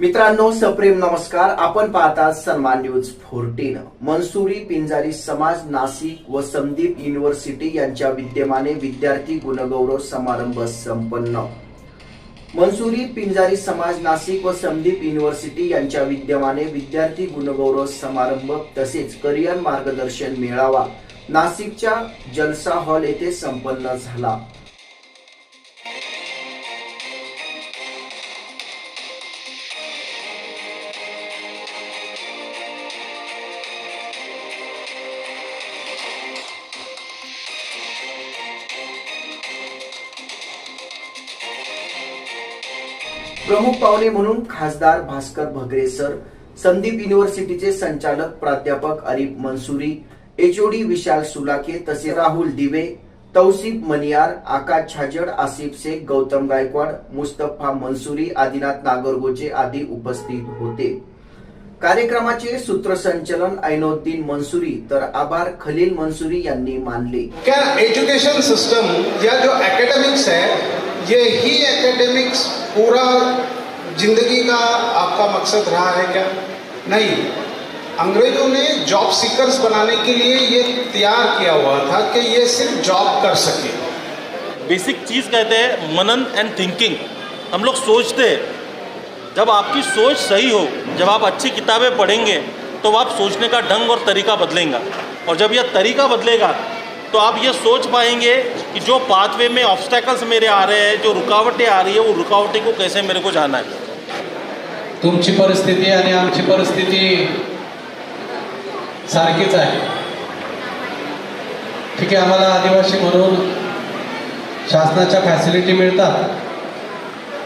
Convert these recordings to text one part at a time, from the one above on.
मित्रांनो सप्रेम नमस्कार. आपण पाहता सन्मान न्यूज फोर्टीन. मनसुरी पिंजारी समाज नाशिक व संदीप युनिव्हर्सिटी यांच्या विद्यमाने विद्यार्थी गुणगौरव समारंभ संपन्न. मनसुरी पिंजारी समाज नाशिक व संदीप युनिव्हर्सिटी यांच्या विद्यमाने विद्यार्थी गुणगौरव समारंभ तसेच करिअर मार्गदर्शन मेळावा नाशिकच्या जलसा हॉल येथे संपन्न झाला. प्रमुख पाहुणे म्हणून खासदार भास्कर भगरे सर संदीप युनिव्हर्सिटीचे संचालक प्राध्यापक अरिफ मनसुरी एचओडी विशाल सुलाके तसे राहुल दिवे तौसिफ मनियार आकाश छाजड आसिफ शेख गौतम गायकवाड मुस्तफा मनसुरी आदिनाथ नागरगोचे आदी उपस्थित होते. कार्यक्रमाचे सूत्रसंचलन ऐनोद्दीन मंसुरी तर आभार खलील मंसुरी यांनी मानले. क्या एजुकेशन सिस्टम या जो एकेडमिक्स है ये ही एकेडमिक्स पूरा ज़िंदगी का आपका मकसद रहा है क्या? नहीं। अंग्रेज़ों ने जॉब सीकर्स बनाने के लिए ये तैयार किया हुआ था कि ये सिर्फ़ जॉब कर सके। बेसिक चीज़ कहते हैं, मनन एंड थिंकिंग हम लोग सोचते हैं, जब आपकी सोच सही हो, जब आप अच्छी किताबें पढ़ेंगे तो आप सोचने का ढंग और तरीका बदलेगा। और जब यह तरीका बदलेगा तो आप ये सोच पाएंगे कि जो पाथवे में ऑब्स्टैकल्स मेरे आ रहे हैं जो रुकावटें आ रही है वो रुकावटें को कैसे मेरे को जाना है? तुमची परिस्थिती आणि आमची परिस्थिती सारखीच आहे. ठीक आहे आम्हाला आदिवासी म्हणून शासनाच्या फॅसिलिटी मिळतात.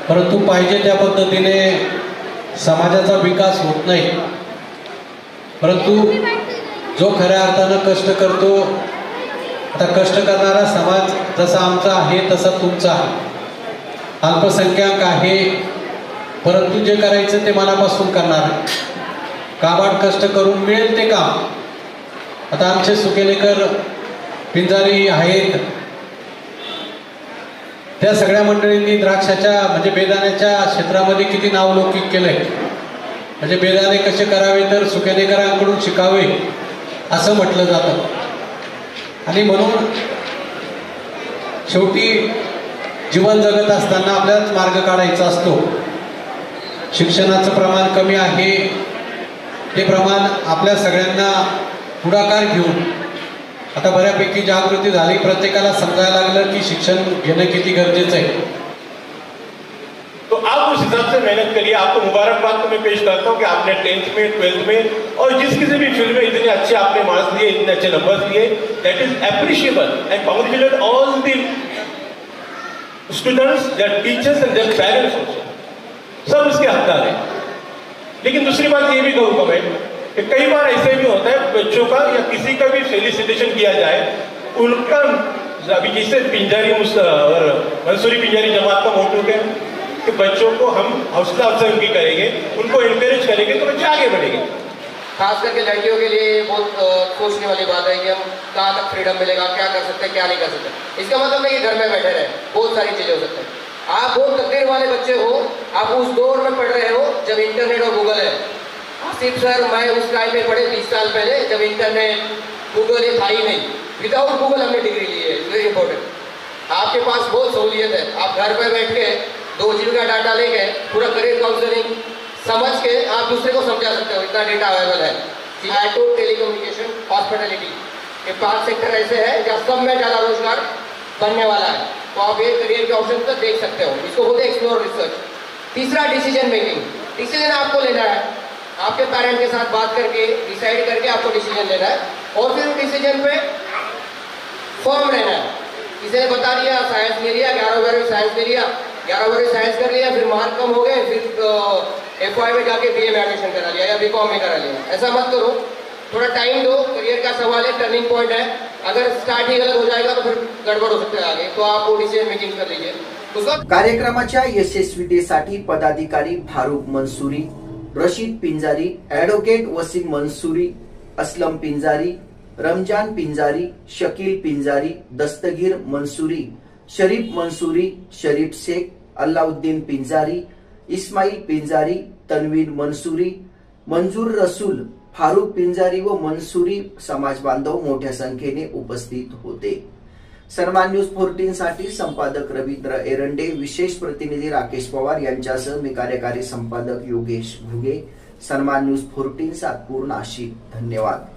परंतु पाहिजे त्या पद्धतीने समाजाचा विकास होत नाही. परंतु जो खऱ्या अर्थानं कष्ट करतो आता कष्ट करणारा समाज जसा आमचा आहे तसा तुमचा आहे. अल्पसंख्याक आहे परंतु जे करायचं ते मनापासून करणार काबाड कष्ट करून मिळेल ते काम. आता आमचे सुकेलेकर पिंजारी आहेत. त्या सगळ्या मंडळींनी द्राक्षाच्या म्हणजे बेदाण्याच्या क्षेत्रामध्ये किती नावलौकिक केलंय. म्हणजे बेदाणे कसे करावे तर सुकेलेकरांकडून शिकावे असं म्हटलं जातं. आणि म्हणून शेवटी जीवन जगत असताना आपल्यालाच मार्ग काढायचा असतो. शिक्षणाचं प्रमाण कमी आहे. ते प्रमाण आपल्या सगळ्यांना पुढाकार घेऊन आता बऱ्यापैकी जागृती झाली. प्रत्येकाला समजायला लागलं की शिक्षण घेणं किती गरजेचं आहे. आप उस हिसाब से मेहनत करिए। आपको मुबारकबाद तो मैं पेश करता हूँ कि आपने टेंथ में, ट्वेल्थ में और जिस किसी भी फ़ील्ड में इतने अच्छे आपने मार्क्स लिए इतने अच्छे नंबर्स लिए that is appreciable and congratulate all the students their teachers and their parents सब इसके हकदार हैं। लेकिन दूसरी बात ये भी कहूँगा मैं कि कई बार ऐसे भी होता है, बच्चों का या किसी का भी फेलिसिटेशन किया जाए, उनका अभी जैसे पिंजारी मंसूरी पिंजारी जमात का क्या है? कि बच्चों को हम हौसला अफजाई उनकी करेंगे, उनको इनकरेज करेंगे तो बच्चे आगे बढ़ेंगे। खास करके लड़कियों के लिए बहुत सोचने वाली बात है कि हम कहाँ तक फ्रीडम मिलेगा, क्या कर सकते हैं, क्या नहीं कर सकते इसका मतलब नहीं कि घर में बैठे रहे, बहुत सारी चीज़ें हो सकती हैं। आप बहुत तकदीर वाले बच्चे हो, आप उस दौर में पढ़ रहे हो जब इंटरनेट और गूगल है। आसिफ सर, मैं उस टाइम में पढ़े बीस साल पहले, जब इंटरनेट गूगल ये था ही नहीं। विदाउट गूगल हमने डिग्री ली है वेरी इंपॉर्टेंट आपके पास बहुत सहूलियत है। आप घर पर बैठ के दो जीबी का डाटा लेके पूरा करियर काउंसलिंग समझ के आप दूसरे को समझा सकते हो, इतना डेटा अवेलेबल है। ऑटो टेलीकम्युनिकेशन हॉस्पिटलिटी ये पाँच सेक्टर ऐसे हैं जहाँ सब में ज़्यादा रोज़गार बनने वाला है। तो आप ये करियर के ऑप्शन को देख सकते हो। इसको बोलते हैं एक्सप्लोर रिसर्च तीसरा डिसीज़न मेकिंग डिसीज़न आपको लेना है। आपके पेरेंट के साथ बात करके डिसाइड करके आपको डिसीज़न लेना है। और फिर डिसीज़न पे फॉर्म रहना है। ने बता दिया साइंस ले लिया, ग्यारह बारहवीं साइंस ले लिया। ग्यारह बजे साइंस कर लिया फिर मार्क कम हो गए फिर एफ में जाके बी में एडमिशन करा लिया या बी में करा लिया। ऐसा मत करो। थोड़ा टाइम दो करियर का सवाल है टर्निंग पॉइंट है। अगर स्टार्ट ही गलत हो जाएगा तो फिर गड़बड़ हो सकता है आगे। तो आप वो डिसीजन मेकिंग कर लीजिए। कार्यक्रमाच्या यशस्वीतेसाठी पदाधिकारी फारुख मंसुरी रशीद पिंजारी ॲडव्होकेट वसीम मंसुरी असलम पिंजारी रमजान पिंजारी शकील पिंजारी दस्तगीर मंसुरी शरीफ मंसुरी शरीफ शेख अल्लाउद्दीन पिंजारी इस्माईल पिंजारी तन्वीन मनसुरी मंजूर रसूल फारुख पिंजारी व मनसुरी समाज बांधव मोठ्या संख्येने उपस्थित होते. सन्मान न्यूज फोर्टीन साठी संपादक रवींद्र एरंडे विशेष प्रतिनिधी राकेश पवार यांच्यासह मी कार्यकारी संपादक योगेश घुगे. सन्मान न्यूज फोर्टीन सातपूर नाशिक धन्यवाद.